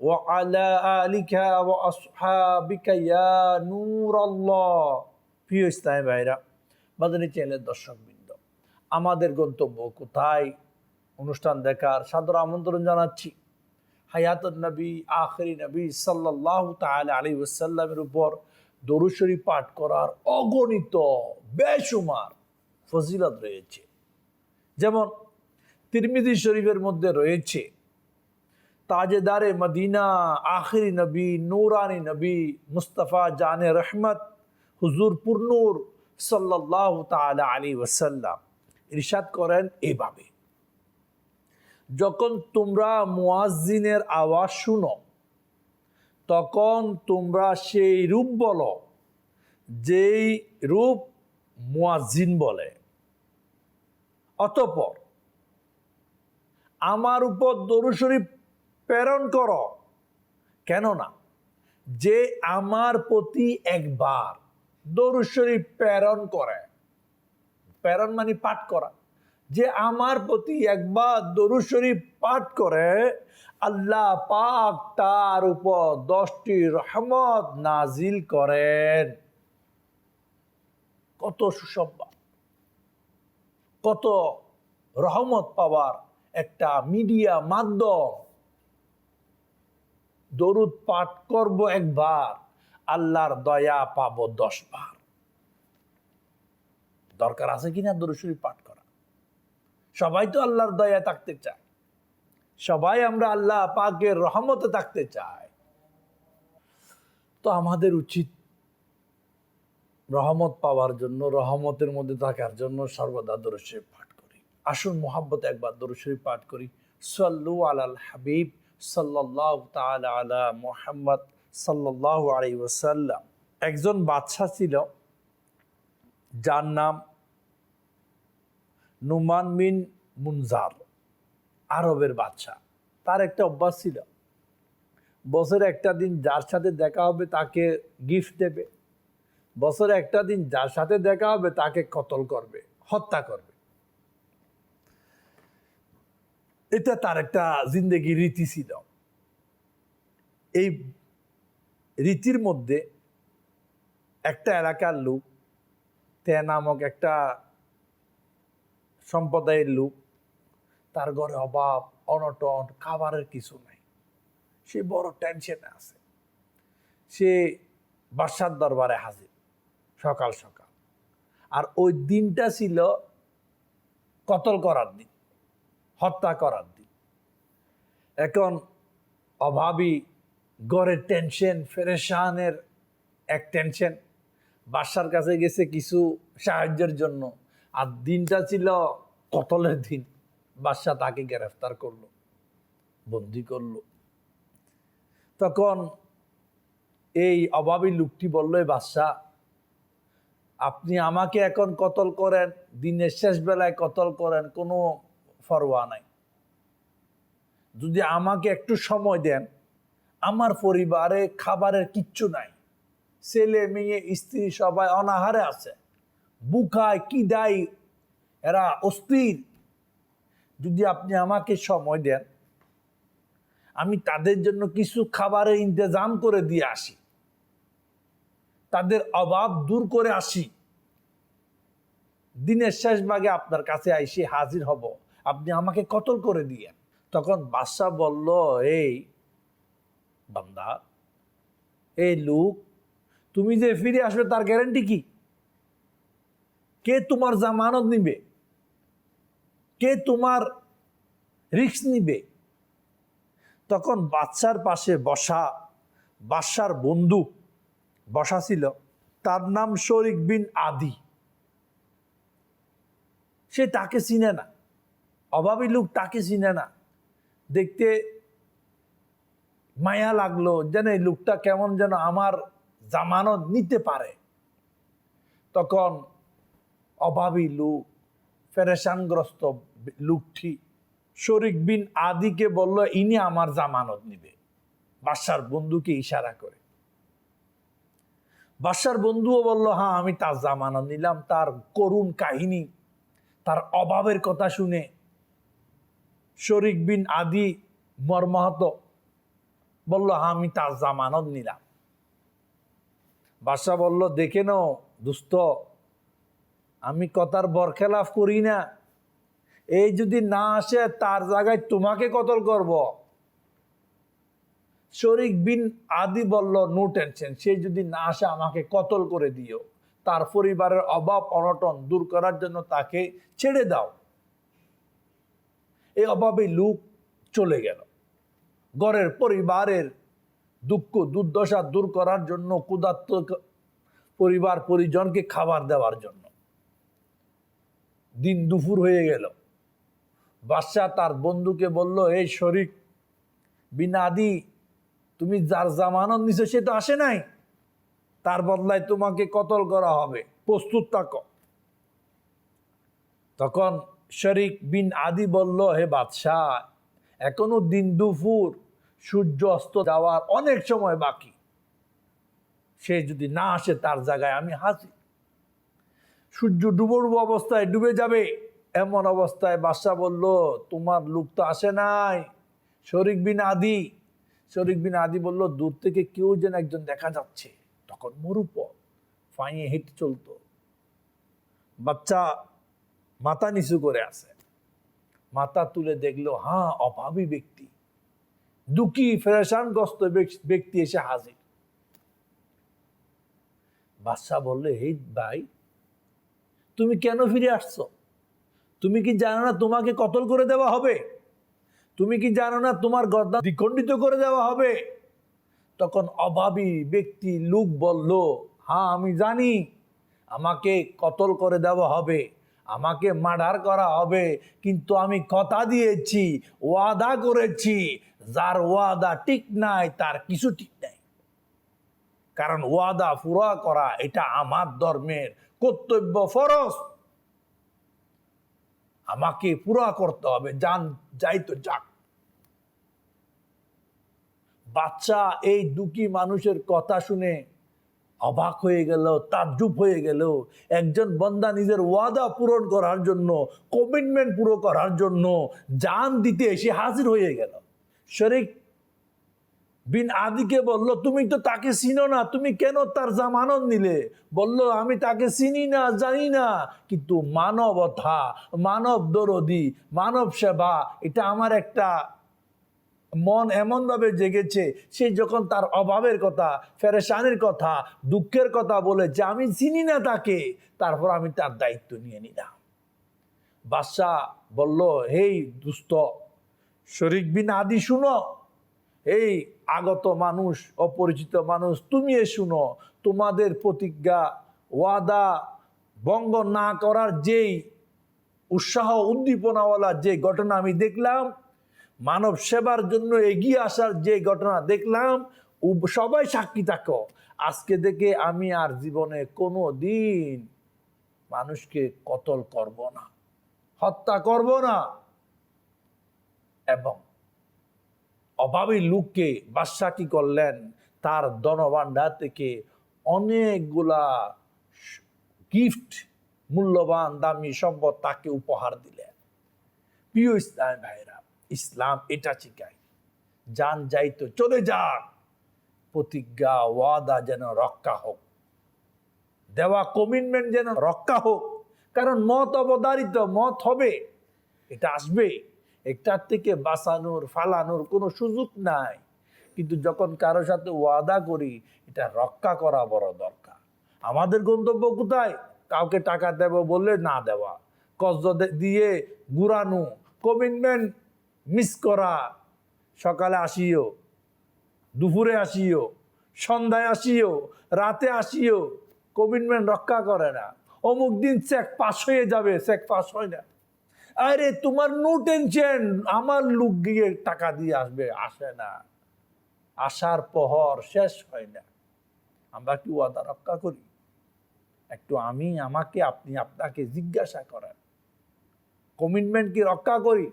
وعلى آلك وأصحابك يا نور الله প্রিয় ইসলামী ভাইরা বাদনী চ্যানেলের দর্শকবৃন্দ আমাদের গন্তব্য কোথায় অনুষ্ঠান দেখার সাদর আমন্ত্রণ জানাচ্ছি হায়াত নবী আখরি নবী সাল্লাহ তাহলে আলী ওসাল্লামের উপর দরুশরী পাঠ করার অগণিত বেসুমার ফজিলত রয়েছে যেমন তিরমিদি শরীফের মধ্যে রয়েছে তাজেদারে মদিনা, আখরি নবী, নূরানি নবী, মুস্তফা জানে রহমত, হুজুর পুরনুর সাল্লাহ তালা আলী ইরশাদ করেন এভাবে। যখন তোমরা মুয়াজ্জিনের আওয়াজ শুনো, তখন তোমরা সেই রূপ বলো, যেই রূপ মুয়াজ্জিন বলে। অতপর আমার উপর দরুশরীফ প্রেরণ করো। কেননা, যে আমার প্রতি একবার দরুশরীফ প্রেরণ করে, প্রেরণ মানে পাঠ করা, যে আমার প্রতি একবার দরু শরীফ পাঠ করে, আল্লাহ পাক তার উপর দশটি রহমত নাজিল করেন। কত সুসংবাদ, কত রহমত পাওয়ার একটা মিডিয়া মাধ্যম দরুদ পাঠ করব একবার, আল্লাহর দয়া পাবো দশ বার দরকার আছে কিনা দরুশরী পাঠ করা? সবাই তো আল্লাহর দয়া থাকতে চায়। সবাই আমরা আল্লাহ পাকের রহমতে থাকতে চাই। তো আমাদের উচিত রহমত পাওয়ার জন্য, রহমতের মধ্যে থাকার জন্য সর্বদা দরুশরী পাঠ করি। আসুন মোহাব্বত একবার দরুশরী পাঠ করি। সাল্লু আলাল হাবিব। সাল্লাহ আলা মোহাম্মদ সাল্লাহ আলাই ওসাল্লাম একজন বাদশাহ ছিল, যার নাম নুমান বিন মুনজার, আরবের বাদশাহ। তার একটা অভ্যাস ছিল, বছরে একটা দিন যার সাথে দেখা হবে তাকে গিফট দেবে, বছরে একটা দিন যার সাথে দেখা হবে তাকে কতল করবে, হত্যা করবে। এটা তার একটা জিন্দগি রীতি ছিল। এই রীতির মধ্যে একটা এলাকার লোক তে নামক একটা সম্প্রদায়ের লোক, তার ঘরে অভাব, অনটন, খাবারের কিছু নাই। সে বড় টেনশনে আছে। সে বাসার দরবারে হাজির সকাল সকাল। আর ওই দিনটা ছিল কতল করার দিন। হত্যা করার দিন। এখন অভাবী গড়ের টেনশন ফেরেশানের এক টেনশন বাসার কাছে গেছে কিছু সাহায্যের জন্য। আর দিনটা ছিল কতলের দিন। বাদশাহ তাকে গ্রেফতার করল, বন্দি করল। তখন এই অভাবী লোকটি বলল বাদশাহ, আপনি আমাকে এখন কতল করেন? দিনের শেষ বেলায় কতল করেন? কোনো ফরোয়া নাই। যদি আমাকে একটু সময় দেন, আমার পরিবারে খাবারের কিচ্ছু নাই। ছেলে, মেয়ে, স্ত্রী সবাই অনাহারে আছে। বুকায় কি দায় এরা অস্থির। যদি আপনি আমাকে সময় দেন, আমি তাদের জন্য কিছু খাবারের ইন্তজাম করে দিয়ে আসি। তাদের অভাব দূর করে আসি। দিনের শেষ ভাগে আপনার কাছে আইসি হাজির হব। আপনি আমাকে কতল করে দিয়ে তখন বাদশাহ বলল, এই বান্দা, এই লোক, তুমি যে ফিরে আসবে তার গ্যারেন্টি কি? কে তোমার জামানত নিবে? কে তোমার রিক্স নিবে? তখন বাচ্চার পাশে বসা বাদশার বন্ধু বসা ছিল, তার নাম শরিক বিন আদি। সে তাকে চিনে না। অভাবী লোক তাকে চিনে না। দেখতে মায়া লাগল যেন এই লোকটা কেমন যেন আমার জামানত নিতে পারে। তখন অভাবী লোক, ফেরেশানগ্রস্ত লোকটি শরিক বিন আদিকে বলল, ইনি আমার জামানত নিবে। বাদশার বন্ধুকে ইশারা করে। বাদশার বন্ধুও বলল হ্যাঁ আমি তার জামানত নিলাম, তার করুণ কাহিনী, তার অভাবের কথা শুনে। শরিক বিন আদি মর্মাহত। বলল, আমি তার জামানত নিলাম। বাদশাহ বলল, দেখে নাও দুস্থ, আমি কথার বরখেলাফ করি না। এই যদি না আসে, তার জায়গায় তোমাকে কতল করব? শরিক বিন আদি বলল, নো টেনশন, সে যদি না আসে, আমাকে কতল করে দিও। তার পরিবারের অভাব, অনটন দূর করার জন্য তাকে ছেড়ে দাও। এই অভাবে লোক চলে গেল। ঘরের পরিবারের দুঃখ, দুর্দশা দূর করার জন্য, ক্ষুধার্ত পরিবার পরিজনকে খাবার দেওয়ার জন্য। দিন দুপুর হয়ে গেল। বাদশাহ তার বন্ধুকে বলল এই শরিক বিনাদি তুমি যার জামানত নিছো সে তো আসে নাই। তার বদলায় তোমাকে কতল করা হবে? প্রস্তুত থাকো। তখন শরিক বিন আদি বলল, হে বাদশাহ, এখনও দিন দুপুর, সূর্য অস্ত যাওয়ার অনেক সময় বাকি। সে যদি না আসে তার জায়গায় আমি হাসি সূর্য ডুবো ডুবো অবস্থায় ডুবে যাবে। এমন অবস্থায় বাদশাহ বলল, তোমার লোক তো আসে নাই, শরিক বিন আদি। শরিক বিন আদি বলল, দূর থেকে কেউ যেন একজন দেখা যাচ্ছে। তখন মরুপ ফাঁয়ে হেঁটে চলতো। বাচ্চা মাথা নিচু করে আছে। মাথা তুলে দেখল হ্যাঁ অভাবী ব্যক্তি। দুঃখী, ফেরেশানগ্রস্ত ব্যক- ব্যক্তি এসে হাজির। বাদশাহ বললে, হে ভাই, তুমি কেন ফিরে আসছো? তুমি কি জানো না তোমাকে কতল করে দেওয়া হবে? তুমি কি জানো না তোমার গর্দা দ্বিখণ্ডিত করে দেওয়া হবে? তখন অভাবী ব্যক্তি লোক বলল হ্যাঁ আমি জানি, আমাকে কতল করে দেওয়া হবে। আমাকে মার্ডার করা হবে, কিন্তু আমি কথা দিয়েছি, ওয়াদা করেছি। যার ওয়াদা ঠিক নাই, তার কিছু ঠিক নাই। কারণ ওয়াদা পুরা করা এটা আমার ধর্মের কর্তব্য ফরজ। আমাকে পুরা করতে হবে, যান, যাই তো যাক। বাচ্চা এই দুঃখী মানুষের কথা শুনে অবাক হয়ে গেল, তাজ্জুব হয়ে গেল। একজন বন্দা নিজের ওয়াদা পূরণ করার জন্য কমিটমেন্ট পুরো করার জন্য জান দিতে এসে হাজির হয়ে গেল। শরিক বিন আদিকে বলল, তুমি তো তাকে চিনো না, তুমি কেন তার জামানত নিলে? বলল, আমি তাকে চিনি না, জানি না, কিন্তু মানবতা মানব দরদি, মানব সেবা, এটা আমার একটা মন এমনভাবে জেগেছে, সে যখন তার অভাবের কথা ফেরেশানের কথা, দুঃখের কথা বলে যে আমি চিনি না তাকে, তারপর আমি তার দায়িত্ব নিয়ে নিলাম। বাদশাহ বলল, হেই দুস্থ শরিক বিন আদি শুনো। এই আগত মানুষ, অপরিচিত মানুষ, তুমি এ শুনো। তোমাদের প্রতিজ্ঞা, ওয়াদা ভঙ্গ না করার যেই উৎসাহ, উদ্দীপনাওয়ালা যে ঘটনা আমি দেখলাম মানব সেবার জন্য এগিয়ে আসার যে ঘটনা দেখলাম সবাই সাক্ষী থাকো। আজকে থেকে আমি আর জীবনে কোনো দিন মানুষকে কতল করব না, হত্যা করব না এবং অভাবী লোককে বাদশাহ কি করলেন, তার ধনভাণ্ডার থেকে অনেকগুলা গিফট, মূল্যবান দামি সম্পদ তাকে উপহার দিলেন। প্রিয় ইসলাম ভাইরা ইসলাম, এটা শিখায়। যান যাই তো চলে যাক। প্রতিজ্ঞা, ওয়াদা যেন রক্ষা হোক। দেওয়া কমিটমেন্ট যেন রক্ষা হোক। কারণ মত অবধারিত, মত হবে। এটা আসবে। একটার থেকে বাঁচানোর, ফালানোর কোনো সুযোগ নাই। কিন্তু যখন কারও সাথে ওয়াদা করি, এটা রক্ষা করা বড় দরকার। আমাদের গন্তব্য কোথায়? কাউকে টাকা দেব বললে না দেওয়া। কষ্ট দিয়ে ঘুরানো। কমিটমেন্ট মিস করা, সকালে আসিও, দুপুরে আসিও, সন্ধ্যায় আসিও, রাতে আসিও কমিটমেন্ট রক্ষা করে না। অমুক দিন চেক পাস হয়ে যাবে চেক পাস হয় না। আরে, তোমার নো টেনশন আমার লোক গিয়ে টাকা দিয়ে আসবে, আসে না। আসার পহর শেষ হয় না। আমরা কি ওয়াদা রক্ষা করি। একটু আমি, আমাকে, আপনি আপনাকে জিজ্ঞাসা করেন। কমিটমেন্ট কি রক্ষা করি?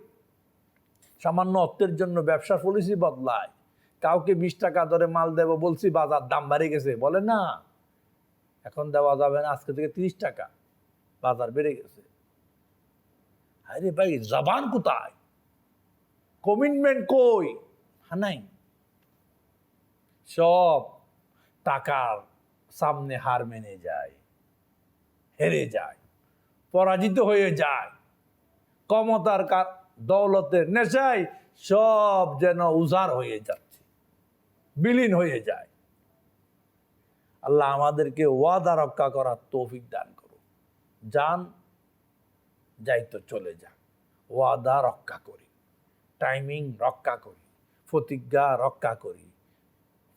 সামান্য অর্থের জন্য ব্যবসার পলিসি বদলায়। কাউকে বিশ টাকা ধরে মাল দেব বলছি, বাজার দাম বাড়ে গেছে, বলে না। এখন দেওয়া যাবে না, আজকে থেকে তিরিশ টাকা, বাজার বেড়ে গেছে। আরে ভাই, জবান কোথায়? কমিটমেন্ট কই? হ্যাঁ নাই। সব টাকার সামনে হার মেনে যায়, হেরে যায়, পরাজিত হয়ে যায়। ক্ষমতার দৌলতের নেশায় সব যেন উজাড় হয়ে যাচ্ছে, বিলীন হয়ে যায়। আল্লাহ আমাদেরকে ওয়াদা রক্ষা করার তৌফিক দান করো যান, যাই তো চলে যান ওয়াদা রক্ষা করি, টাইমিং রক্ষা করি, প্রতিজ্ঞা রক্ষা করি,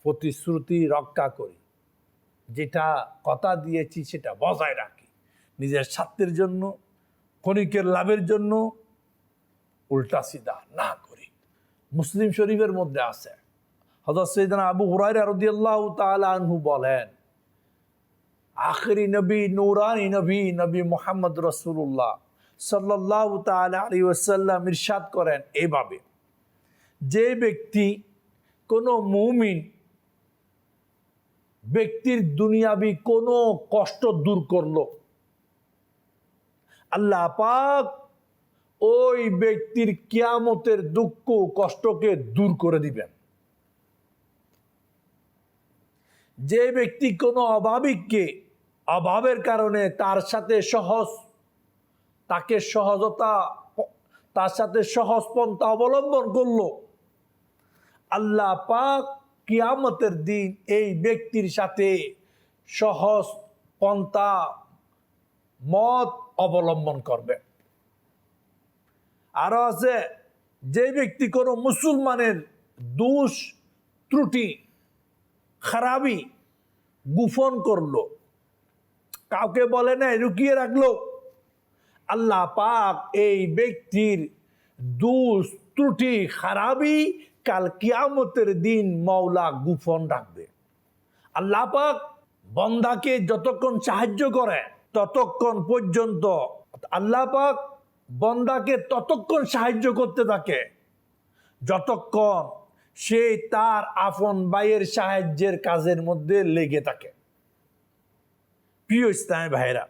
প্রতিশ্রুতি রক্ষা করি। যেটা কথা দিয়েছি সেটা বজায় রাখি। নিজের স্বার্থের জন্য, ক্ষণিকের লাভের জন্য উল্টা সিধা, না করি। মুসলিম শরীফের মধ্যে আছে। হজরত সৈদানা আবু হুরাইরা রাদিয়াল্লাহু তাআলা আনহু বলেন, আখরি নবী নূরানি নবী নবী মোহাম্মদ রসুল্লাহ সাল্লাহ তাআলা আলাইহি ওয়াসাল্লাম ইরশাদ করেন এইভাবে যে ব্যক্তি কোনো মুমিন ব্যক্তির দুনিয়াবি কোনো কষ্ট দূর করল, আল্লাহ পাক ওই ব্যক্তির কিয়ামতের দুঃখ কষ্টকে দূর করে দিবেন। যে ব্যক্তি কোনো অভাবিককে অভাবের কারণে তার সাথে সহজ, তাকে সহজতা, তার সাথে সহজ পন্থা অবলম্বন করল, আল্লাহ পাক কিয়ামতের দিন এই ব্যক্তির সাথে সহজ পন্থা মত অবলম্বন করবে আরও আছে, যে ব্যক্তি কোনো মুসলমানের দোষ, ত্রুটি, খারাপি গুফন করল, কাউকে বলে নাই লুকিয়ে রাখল, আল্লাহ পাক এই ব্যক্তির দোষ, ত্রুটি, খারাপি কাল কিয়ামতের দিন মৌলা গুফন রাখবে। আল্লাহ পাক বন্দাকে যতক্ষণ সাহায্য করে, ততক্ষণ পর্যন্ত আল্লাহ পাক বন্দাকে ততক্ষণ সাহায্য করতে থাকে। যতক্ষণ সে তার আপন ভাইয়ের সাহায্যের কাজের মধ্যে লেগে থাকে। প্রিয় ইসলামী ভাইরা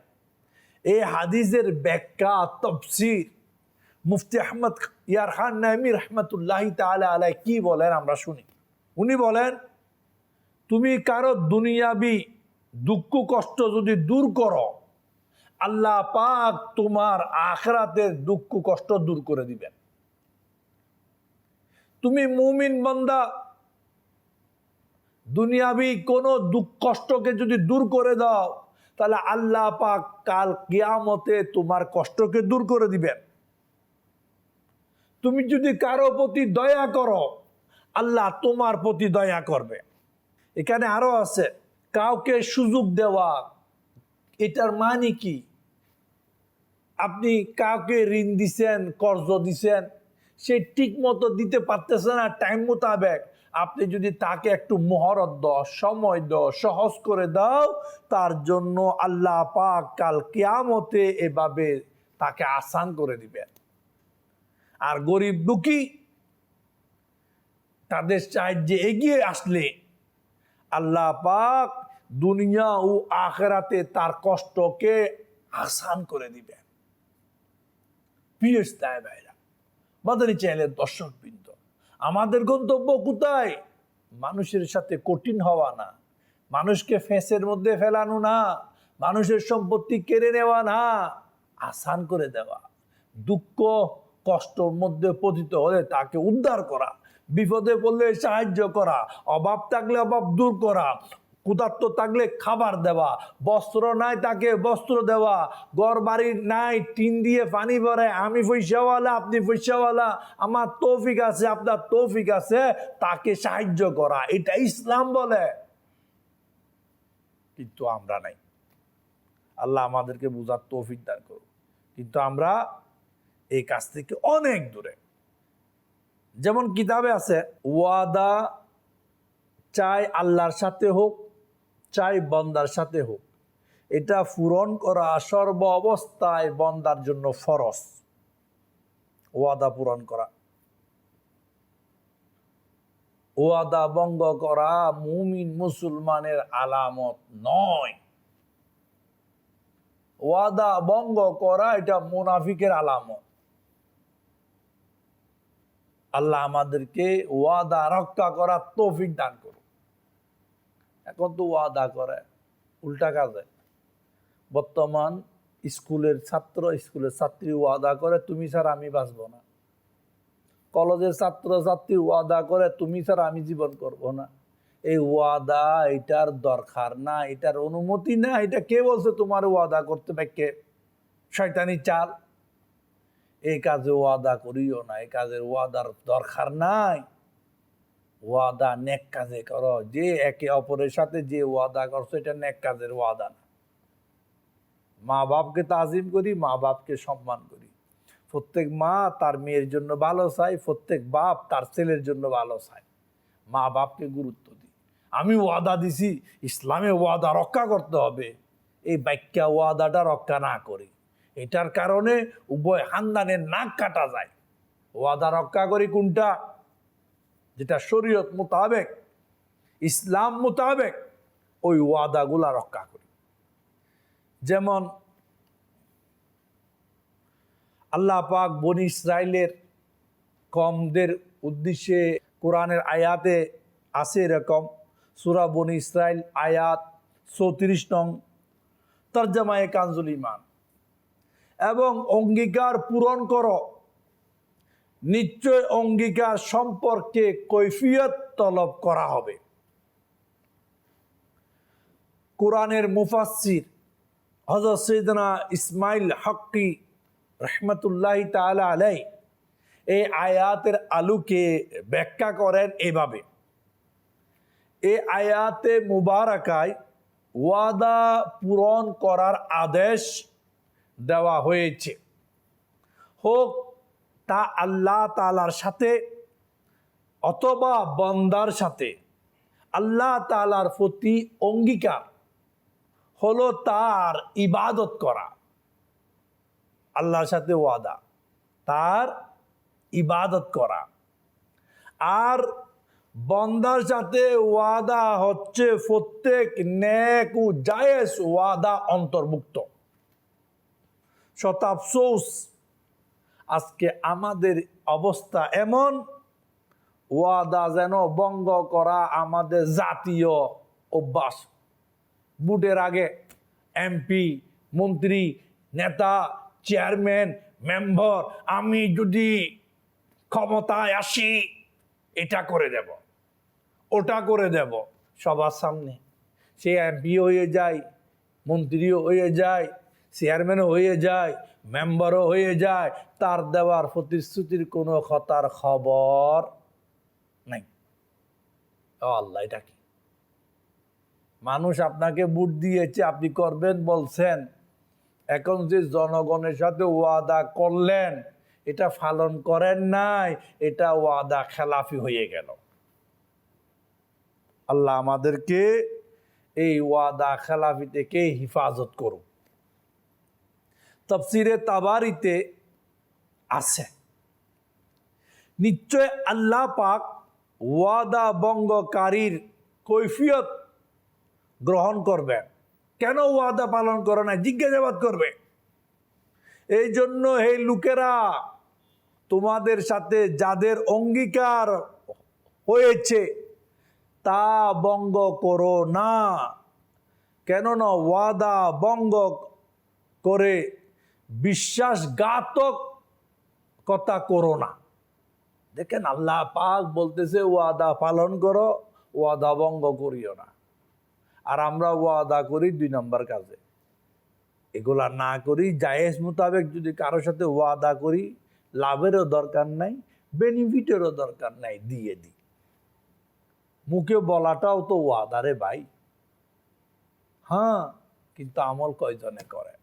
এই হাদিসের ব্যাখ্যা, তফসির মুফতি আহমদ ইয়ার খান নাইমি রহমতুল্লাহ তালা আলাই কি বলেন আমরা শুনি। উনি বলেন, তুমি কারও দুনিয়াবি দুঃখ কষ্ট যদি দূর করো আল্লাহ পাক তোমার আখরাতের দুঃখ, কষ্ট দূর করে দিবেন। তুমি মুমিন বান্দা, দুনিয়াবি কোনো দুঃখ, কষ্টকে যদি দূর করে দাও, তাহলে আল্লাহ পাক কাল কিয়ামতে তোমার কষ্টকে দূর করে দিবেন। তুমি যদি কারও প্রতি দয়া করো, আল্লাহ তোমার প্রতি দয়া করবে। এখানে আরও আছে, কাউকে সুযোগ দেওয়া, এটার মানে কি? আপনি কাউকে ঋণ দিছেন, কর্জ দিছেন, সে ঠিক মতো দিতে পারতেছে না টাইম মোতাবেক। আপনি যদি তাকে একটু মহরত দাও, সময় দাও, সহজ করে দাও, তার জন্য আল্লাহ পাক কাল কেয়ামতে এভাবে তাকে আসান করে দিবেন। আর গরিব দুঃখী, তাদের সাহায্যে এগিয়ে আসলে, আল্লাহ পাক দুনিয়া ও আখেরাতে তার কষ্টকে আসান করে দিবেন। প্রিয় ইসলাম ভাইরা। মাদানী চ্যানেলের দর্শক বৃন্দ। আমাদের গন্তব্য কোথায়? মানুষের সাথে কঠিন হওয়া না। মানুষকে ফেঁসের মধ্যে ফেলানো না। মানুষের সম্পত্তি কেড়ে নেওয়া না। আসান করে দেওয়া। দুঃখ, কষ্টর মধ্যে পতিত হলে তাকে উদ্ধার করা। বিপদে পড়লে সাহায্য করা। অভাব থাকলে অভাব দূর করা। ক্ষুধার্ত থাকলে খাবার দেওয়া, বস্ত্র নাই তাকে বস্ত্র দেওয়া ঘর বাড়ি নাই, টিন দিয়ে পানি ভরে আমি পয়সাওয়ালা, আপনি পয়সাওয়ালা, আমার তৌফিক আছে, আপনার তৌফিক আছে, তাকে সাহায্য করা। এটা ইসলাম বলে। কিন্তু আমরা নাই। আল্লাহ আমাদেরকে বোঝার তৌফিক দান করুন কিন্তু আমরা এই কাজ থেকে অনেক দূরে। যেমন কিতাবে আছে, ওয়াদা চাই আল্লাহর সাথে হোক চাই বন্দার সাথে হোক। এটা পূরণ করা সর্ব অবস্থায় বন্দার জন্য ফরস ওয়াদা পূরণ করা। ওয়াদা ভঙ্গ করা মুমিন মুসলমানের আলামত নয়। ওয়াদা ভঙ্গ করা এটা মুনাফিকের আলামত। আল্লাহ আমাদেরকে ওয়াদা রক্ষা করার তৌফিক দান করুন এখন তো ওয়াদা করে, উল্টা কাজে। বর্তমান স্কুলের ছাত্র, স্কুলের ছাত্রী ওয়াদা করে, তুমি স্যার, আমি বাঁচব না। কলেজের ছাত্র ছাত্রী ওয়াদা করে, তুমি স্যার, আমি জীবন করব না। এই ওয়াদা, এটার দরকার না, এটার অনুমতি না, এটা কে বলছে তোমার ওয়াদা করতে ব্যাকে শয়তানি চাল। এই কাজে ওয়াদা করিও না, এই কাজের ওয়াদার দরকার নাই। ওয়াদা, নেক কাজে করো। যে একে অপরের সাথে যে ওয়াদা করছ, এটা নেক কাজের ওয়াদা না। মা বাপকে তাজিম করি, মা বাপকে সম্মান করি। প্রত্যেক মা তার মেয়ের জন্য ভালো চায়, প্রত্যেক বাপ তার ছেলের জন্য ভালো চায়। মা বাপকে গুরুত্ব দিই। আমি ওয়াদা দিছি, ইসলামে ওয়াদা রক্ষা করতে হবে। এই বাক্যা ওয়াদাটা রক্ষা না করি। এটার কারণে উভয় হান্দানের নাক কাটা যায়। ওয়াদা রক্ষা করি কোনটা? যেটা শরীয়ত মোতাবেক, ইসলাম মোতাবেক ওই ওয়াদাগুলা রক্ষা করি। যেমন আল্লাহ পাক বনি ইসরায়েলের কমদের উদ্দেশ্যে কোরআনের আয়াতে আছে এরকম, সুরা বনি ইসরায়েল আয়াত চৌত্রিশ নং, তর্জমায়ে কানজুল ইমান এবং অঙ্গীকার পূরণ করো নিশ্চয় অঙ্গীকার সম্পর্কে কৈফিয়ত তলব করা হবে। কোরআনের মুফাসির হজরত সৈদনা ইসমাইল হকি রহমতুল্লাহ তালা আলাই এই আয়াতের আলুকে ব্যাখ্যা করেন এভাবে। এই আয়াতে মুবারকায় ওয়াদা পূরণ করার আদেশ দেওয়া হয়েছে। হোক তা আল্লাহ তালার সাথে অথবা বন্দার সাথে। আল্লাহ তালার প্রতি অঙ্গীকার হলো তার ইবাদত করা। আল্লাহর সাথে ওয়াদা, তার ইবাদত করা। আর বন্দার সাথে ওয়াদা হচ্ছে প্রত্যেক নেক ও জায়েজ ওয়াদা অন্তর্ভুক্ত। শতাফসোস আজকে আমাদের অবস্থা এমন। ওয়াদা যেন বঙ্গ করা আমাদের জাতীয় অভ্যাস। বুটের আগে এমপি, মন্ত্রী, নেতা, চেয়ারম্যান, মেম্বার, আমি যদি ক্ষমতায় আসি, এটা করে দেব। ওটা করে দেব সবার সামনে। সে এমপি হয়ে যায়, মন্ত্রীও হয়ে যায়, চেয়ারম্যানও হয়ে যায় মেম্বারও হয়ে যায়, তার দেওয়ার প্রতিশ্রুতির কোনো খতার খবর নাই। ও আল্লাহ, এটা কি? মানুষ আপনাকে বুট দিয়েছে, আপনি করবেন, বলছেন। এখন যে জনগণের সাথে ওয়াদা করলেন, এটা পালন করেন নাই, এটা ওয়াদা খেলাফি হয়ে গেল। আল্লাহ আমাদেরকে এই ওয়াদা খেলাফি থেকে হিফাজত করুন তফসিরে তাবারিতে আছে। নিশ্চয় আল্লাহ পাক ওয়াদা বঙ্গকারীর কৈফিয়ত গ্রহণ করবেন। কেন ওয়াদা পালন করে না জিজ্ঞাসাবাদ করবে। এই জন্য হে লোকেরা, তোমাদের সাথে যাদের অঙ্গীকার হয়েছে, তা বঙ্গ করো না। কেননা ওয়াদা বঙ্গ করে বিশ্বাসঘাতক কথা করো না। দেখেন আল্লাহ পাক বলতেছে, ওয়াদা পালন করো, ওয়াদা ভঙ্গ করিও না। আর আমরা ওয়াদা করি দুই নম্বর কাজে। এগুলা না করি, জায়েজ মোতাবেক যদি কারোর সাথে ওয়াদা করি, লাভেরও দরকার নাই বেনিফিটেরও দরকার নাই, দিয়ে দিই। মুখে বলাটাও তো ওয়াদারে ভাই। হ্যাঁ কিন্তু আমল কয়জনে করে?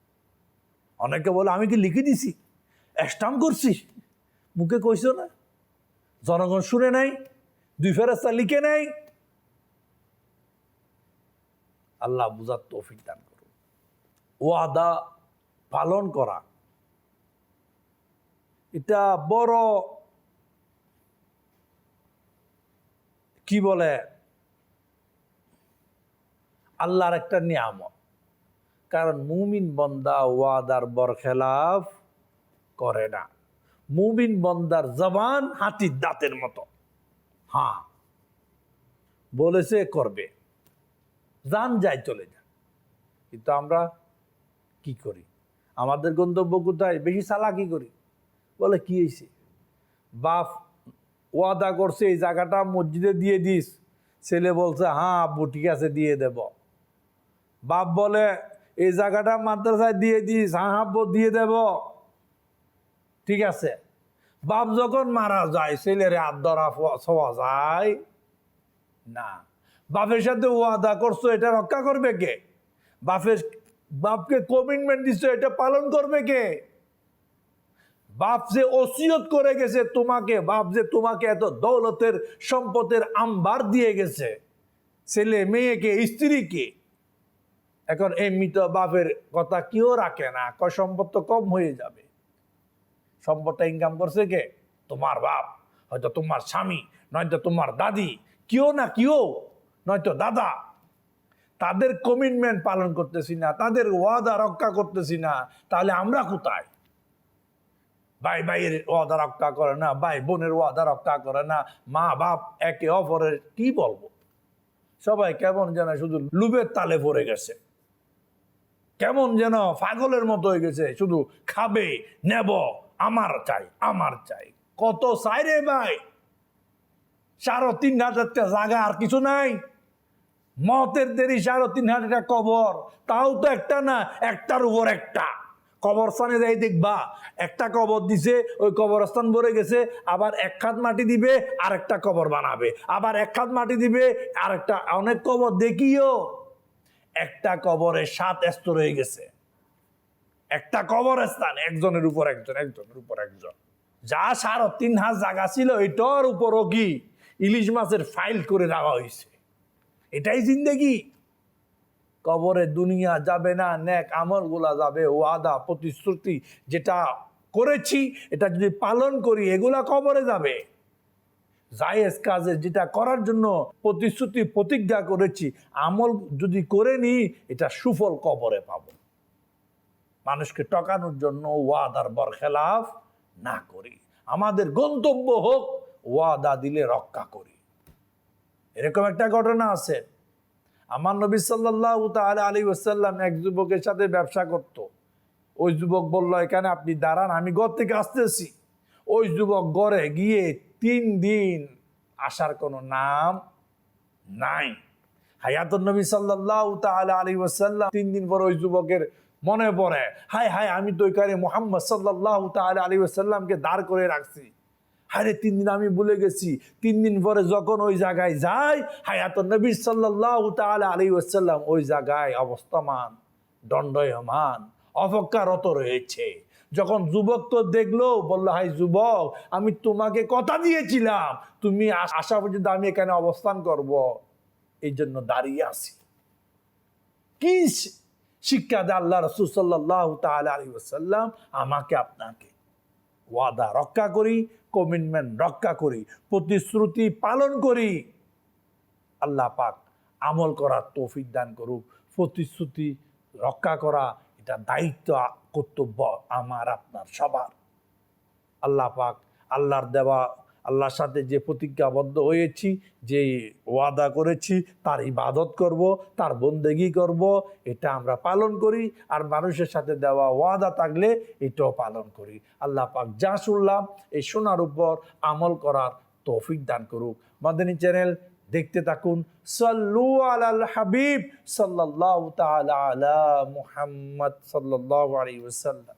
অনেকে বলে, আমি কি লিখে দিছি? স্টাম্প করছি? মুখে কইছো না? জনগণ শুনে নাই, দুই ফেরাস্তা লিখে নাই। আল্লাহ বুঝার তৌফিক দান করুন। ওয়াদা পালন করা, এটা বড়, কি বলে, আল্লাহর একটা নিয়ামত। কারণ মুমিন বন্দা ওয়াদার বরখেলাফ করে না। মুমিন বন্দার জবান হাতির দাঁতের মতো। হ্যাঁ বলেছে, করবে। যান, যায়, চলে যান। কিন্তু আমরা কি করি? আমাদের গন্তব্য কোথায়? বেশি চালাকি করি। বলে, কি হয়েছে বাপ ওয়াদা করছে, এই জায়গাটা মসজিদে দিয়ে দিস। ছেলে বলছে হ্যাঁ আব্বু, ঠিক আছে, দিয়ে দেব। বাপ বলে এই জায়গাটা মাদ্রাসায় দিয়ে দিস হ্যাঁ আব্বু দিয়ে দেব। ঠিক আছে? বাপ যখন মারা যায়, ছেলের হাত ধরা ছোঁয়া যায় না। বাপের সাথে ওয়াদা করছ, এটা রক্ষা করবে কে? বাপের বাপকে কমিটমেন্ট দিচ্ছ, এটা পালন করবে কে? বাপ যে ওসিয়ত করে গেছে তোমাকে, বাপ যে তোমাকে এত দৌলতের, সম্পদের আম্বার দিয়ে গেছে। ছেলে, মেয়েকে, স্ত্রীকে এখন এই তো বাপের কথা কেউ রাখে না? ক সম্পদ তো কম হয়ে যাবে। সম্পদটা ইনকাম করছে কে? তোমার বাপ। হয়তো তোমার স্বামী, নয়তো তোমার দাদি। কেউ না কেউ নয়তো দাদা। তাদের কমিটমেন্ট পালন করতেছি না, তাদের ওয়াদা রক্ষা করতেছি না, তাহলে আমরা কোথায়? ভাই ভাইয়ের ওয়াদা রক্ষা করে না, ভাই বোনের ওয়াদা রক্ষা করে না, মা বাপ একে অপরের কি বলব? সবাই কেমন যেন শুধু লুবের তালে পড়ে গেছে। কেমন যেন পাগলের মতো হয়ে গেছে। শুধু খাবে, নেব, আমার চাই আমার চাই। কত চাই রে ভাই? সাড়ে তিন হাজারটা জায়গা আর কিছু নাই। মতের দেরি সাড়ে তিন হাজারটা কবর। তাও তো একটা না, একটার উপর একটা। কবরস্থানে যাই দেখবা, একটা কবর দিছে, ওই কবরস্থান ভরে গেছে, আবার এক খাত মাটি দিবে আর একটা কবর বানাবে। আবার এক খাত মাটি দিবে আর একটা অনেক কবর দেখিও। একটা কবরে সাত স্তর হয়ে গেছে। একটা কবর স্থান একজনের উপর একজন, একজনের উপর একজন। যা সাড়ে তিন হাত জায়গা ছিল এটার উপরও কি ইলিশ মাছের ফাইল করে দেওয়া হয়েছে। এটাই জিন্দেগি। কবরে দুনিয়া যাবে না, নেক আমলগুলা যাবে, ওয়াদা, প্রতিশ্রুতি যেটা করেছি, এটা যদি পালন করি, এগুলা কবরে যাবে। জায়েজ কাজে যেটা করার জন্য প্রতিশ্রুতি, প্রতিজ্ঞা করেছি, আমল যদি করে নি এটা সুফল কবরে পাব। মানুষকে টকানোর জন্য ওয়াদার বরখেলাফ না করি। আমাদের গন্তব্য হোক, ওয়াদা দিলে রক্ষা করি। এরকম একটা ঘটনা আছে। আমার নবী সাল্লাহ তাহলে আলী ওসাল্লাম এক যুবকের সাথে ব্যবসা করত। ওই যুবক বলল, এখানে আপনি দাঁড়ান, আমি ঘর থেকে আসতেছি। ওই যুবক গড়ে গিয়ে তিন দিন আসার কোনো নাম নাই। হায়াতুল নবী সাল্লাহ তাহলে আলী ওসাল্লাম তিন দিন পর ওই যুবকের মনে পড়ে, হায় হায়, আমি তো ওইখানে মোহাম্মদ সাল্লাহ তাহলে আলী ওসাল্লামকে দাঁড় করে রাখছি। হারে তিন দিন আমি ভুলে গেছি। তিন দিন পরে যখন ওই জায়গায় যাই হায়াত নবী সাল্লাহ তাহলে আলী ওসাল্লাম ওই জায়গায় অবস্থামান, দণ্ডয়মান অপেক্ষারত রয়েছে। যখন যুবক তো দেখল, বলল, হাই যুবক, আমি তোমাকে কথা দিয়েছিলাম, তুমি আসা পর্যন্ত আমি এখানে অবস্থান করব। এই জন্য দাঁড়িয়ে আছি। কি শিক্ষা দেয় আল্লাহ রসুল সাল্লাহ আমাকে আপনাকে ওয়াদা রক্ষা করি, কমিটমেন্ট রক্ষা করি, প্রতিশ্রুতি পালন করি। আল্লাহ পাক আমল করার তৌফিক দান করুক, প্রতিশ্রুতি রক্ষা করা এটা দায়িত্ব, কর্তব্য আমার, আপনার, সবার। আল্লাহ পাক, আল্লাহর দেওয়া, আল্লাহর সাথে যে প্রতিজ্ঞাবদ্ধ হয়েছি, যে ওয়াদা করেছি, তার ইবাদত করব, তার বন্দেগি করব, এটা আমরা পালন করি। আর মানুষের সাথে দেওয়া ওয়াদা থাকলে এটাও পালন করি। আল্লাহ পাক যা শুনলাম, এই শোনার উপর আমল করার তৌফিক দান করুক। মাদানী চ্যানেল দেখতে থাকুন। সাল্লু আলাল হাবিব সাল্লাল্লাহু তাআলা আলা মুহাম্মদ সাল্লাল্লাহু আলাইহি ওয়াসাল্লাম।